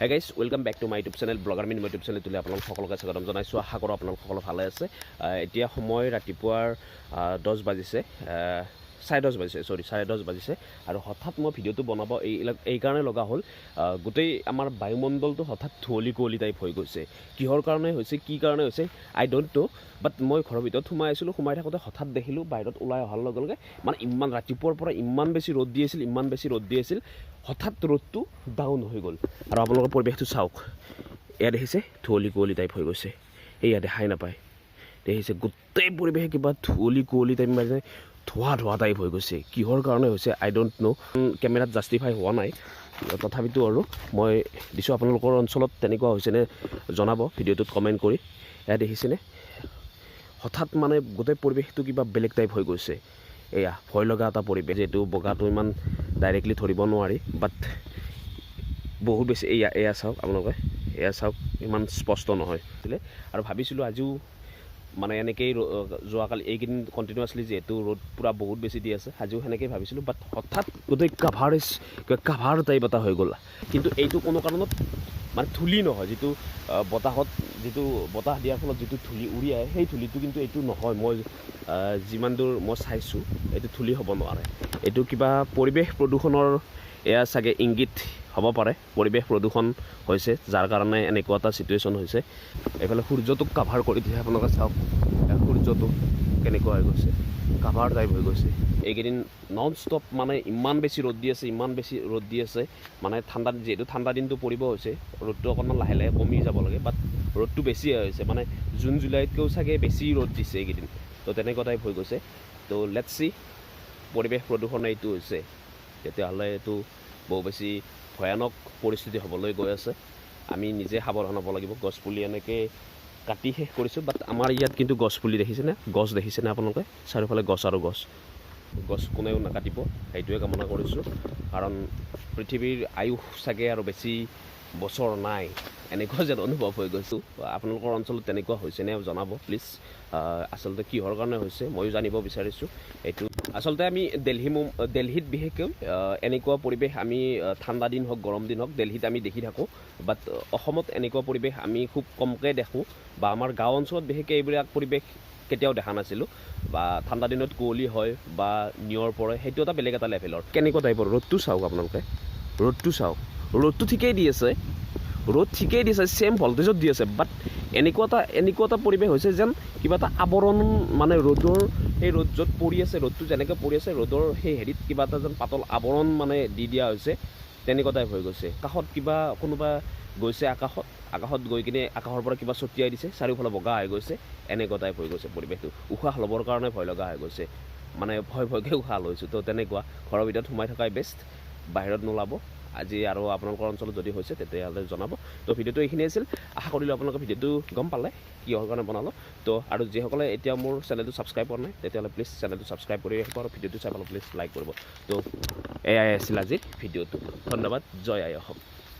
Hey guys welcome back to my YouTube channel blogger mini YouTube channel তুলি আপোনালোক সকলোকে স্বাগতম জনাইছোঁ। আশা কৰোঁ আপোনালোক সকলো ভালে আছে। এতিয়া সময় ৰাতিপুৱাৰ দহ বাজিছে। চাৰে দহ বাজিছে চৰি চাৰে দহ বাজিছে। আৰু হঠাৎ মই ভিডিঅ'টো বনাব এই এইকাৰণে লগা হ'ল গোটেই আমাৰ বায়ুমণ্ডলটো হঠাৎ ধুঁৱলি কুঁৱলি টাইপ হৈ গৈছে। কিহৰ কাৰণে হৈছে, কি কাৰণে হৈছে আই ডোণ্ট ন' বাট মই ঘৰৰ ভিতৰত সোমাই আছিলোঁ, সোমাই থাকোঁতে হঠাৎ দেখিলোঁ বাহিৰত ওলাই অহাৰ লগে লগে মানে ইমান ৰাতিপুৱাৰ পৰা ইমান বেছি ৰ'দ দি আছিল, ইমান বেছি ৰ'দ দি আছিল, হঠাৎ ৰ'দটো ডাউন হৈ গ'ল। আৰু আপোনালোকৰ পৰিৱেশটো চাওক এয়া দেখিছে, ধুঁৱলি কুঁৱলি টাইপ হৈ গৈছে। এয়া দেখাই নাপায়। দেখিছে, গোটেই পৰিৱেশে কিবা ধুঁৱলি কুঁৱলি টাইপ মানে ধোঁৱা ধোঁৱা টাইপ হৈ গৈছে। কিহৰ কাৰণে হৈছে আই ডোণ্ট ন' কেমেৰাত জাষ্টিফাই হোৱা নাই। তথাপিতো আৰু মই দিছোঁ আপোনালোকৰ অঞ্চলত তেনেকুৱা হৈছেনে জনাব ভিডিঅ'টোত কমেণ্ট কৰি। এয়া দেখিছেনে? হঠাৎ মানে গোটেই পৰিৱেশটো কিবা বেলেগ টাইপ হৈ গৈছে। এয়া ভয় লগা এটা পৰিৱেশ। যিহেতু বগাটো ইমান ডাইৰেক্টলি ধৰিব নোৱাৰি বাট বহুত বেছি এয়া এয়া চাওক আপোনালোকে। এয়া চাওক ইমান স্পষ্ট নহয়। আৰু ভাবিছিলোঁ আজিও মানে এনেকেই যোৱাকালি এইকেইদিন কণ্টিনিউৱাছলি যিহেতু ৰ'দ পূৰা বহুত বেছি দি আছে আজিও সেনেকেই ভাবিছিলোঁ বাট হঠাৎ গোটেই কাভাৰেজ কাভাৰ টাইপ এটা হৈ গ'ল। কিন্তু এইটো কোনো কাৰণত মানে ধূলি নহয় যিটো বতাহত যিটো বতাহ দিয়াৰ ফলত যিটো ধূলি উৰি আহে সেই ধূলিটো কিন্তু এইটো নহয়। মই যিমান দূৰ মই চাইছোঁ এইটো ধূলি হ'ব নোৱাৰে। এইটো কিবা পৰিৱেশ প্ৰদূষণৰ এয়া চাগে ইংগিত হ'ব পাৰে, পৰিৱেশ প্ৰদূষণ হৈছে, যাৰ কাৰণে এনেকুৱা এটা ছিটুৱেশ্যন হৈছে। এইফালে সূৰ্যটোক কাভাৰ কৰি দিয়ে আপোনালোকে চাওক সূৰ্যটো কেনেকুৱা হৈ গৈছে কাভাৰ টাইপ হৈ গৈছে। এইকেইদিন নন ষ্টপ মানে ইমান বেছি ৰ'দ দি আছে, ইমান বেছি ৰ'দ দি আছে মানে ঠাণ্ডা, যিহেতু ঠাণ্ডা দিনটো পৰিব হৈছে, ৰ'দটো অকণমান লাহে লাহে কমি যাব লাগে বাট ৰ'দটো বেছি হৈছে মানে জুন জুলাইতকৈও চাগে বেছি ৰ'দ দিছে এইকেইদিন। তো তেনেকুৱা টাইপ হৈ গৈছে। তো লেটছ পৰিৱেশ প্ৰদূষণ এইটো হৈছে। তেতিয়াহ'লে এইটো বহু বেছি ভয়ানক পৰিস্থিতি হ'বলৈ গৈ আছে। আমি নিজে সাৱধান হ'ব লাগিব, গছপুলি এনেকৈ কাটি শেষ কৰিছোঁ বাট আমাৰ ইয়াত কিন্তু গছপুলি দেখিছেনে? গছ দেখিছেনে আপোনালোকে? চাৰিওফালে গছ আৰু গছ। গছ কোনেও নাকাটিব সেইটোৱে কামনা কৰিছোঁ। কাৰণ পৃথিৱীৰ আয়ুস চাগে আৰু বেছি বছৰ নাই এনেকুৱা যেন অনুভৱ হৈ গৈছোঁ। আপোনালোকৰ অঞ্চলত তেনেকুৱা হৈছেনে জনাব প্লিজ। আচলতে কিহৰ কাৰণে হৈছে ময়ো জানিব বিচাৰিছোঁ। এইটো আচলতে আমি দেলহি মুম দেলহিত বিশেষকৈ এনেকুৱা পৰিৱেশ আমি ঠাণ্ডা দিন হওক গৰম দিন হওক দেলহিত আমি দেখি থাকোঁ। বাট অসমত এনেকুৱা পৰিৱেশ আমি খুব কমকৈ দেখোঁ বা আমাৰ গাঁও অঞ্চলত বিশেষকৈ এইবিলাক পৰিৱেশ কেতিয়াও দেখা নাছিলোঁ বা ঠাণ্ডা দিনত কুঁৱলী হয় বা নিয়ৰ পৰে, সেইটো এটা বেলেগ এটা লেভেলৰ। কেনেকুৱা টাইপৰ ৰ'দটো চাওক আপোনালোকে। ৰ'দটো চাওক। ৰ'দটো ঠিকেই দি আছে। ৰ'দ ঠিকেই দিছে ছেম ভল্টেজত দি আছে বাট এনেকুৱা এটা এনেকুৱা এটা পৰিৱেশ হৈছে যেন কিবা এটা আৱৰণ মানে ৰ'দৰ, সেই ৰ'দ য'ত পৰি আছে, ৰ'দটো যেনেকৈ পৰি আছে, ৰ'দৰ সেই হেৰিত কিবা এটা যেন পাতল আৱৰণ মানে দি দিয়া হৈছে, তেনেকুৱা টাইপ হৈ গৈছে। কাষত কিবা কোনোবা গৈছে আকাশত? আকাশত গৈ কিনে আকাশৰ পৰা কিবা ছটিয়াই দিছে, চাৰিওফালে বগা হৈ গৈছে এনেকুৱা টাইপ হৈ গৈছে, পৰিৱেশটো উশাহ ল'বৰ কাৰণে ভয় লগা হৈ গৈছে। মানে ভয় ভয়কৈ উশাহ লৈছোঁ। তো তেনেকুৱা, ঘৰৰ ভিতৰত সোমাই থকাই বেষ্ট বাহিৰত নোলাব। আজি আৰু আপোনালোকৰ অঞ্চলত যদি হৈছে, তেতিয়াহ'লে জনাব। তো ভিডিঅ'টো এইখিনি আছিল। আশা কৰিলোঁ আপোনালোকে ভিডিঅ'টো গম পালে, কিহৰ কাৰণে বনালোঁ। তো আৰু যিসকলে এতিয়া মোৰ চেনেলটো ছাবস্ক্ৰাইব কৰা নাই, তেতিয়াহ'লে প্লিজ চেনেলটো ছাবস্ক্ৰাইব কৰি ৰাখিব আৰু ভিডিঅ'টো চাই পেলাই প্লিজ লাইক কৰিব। তো এয়াই আছিল আজিৰ ভিডিঅ'টো। ধন্যবাদ। জয় আই অসম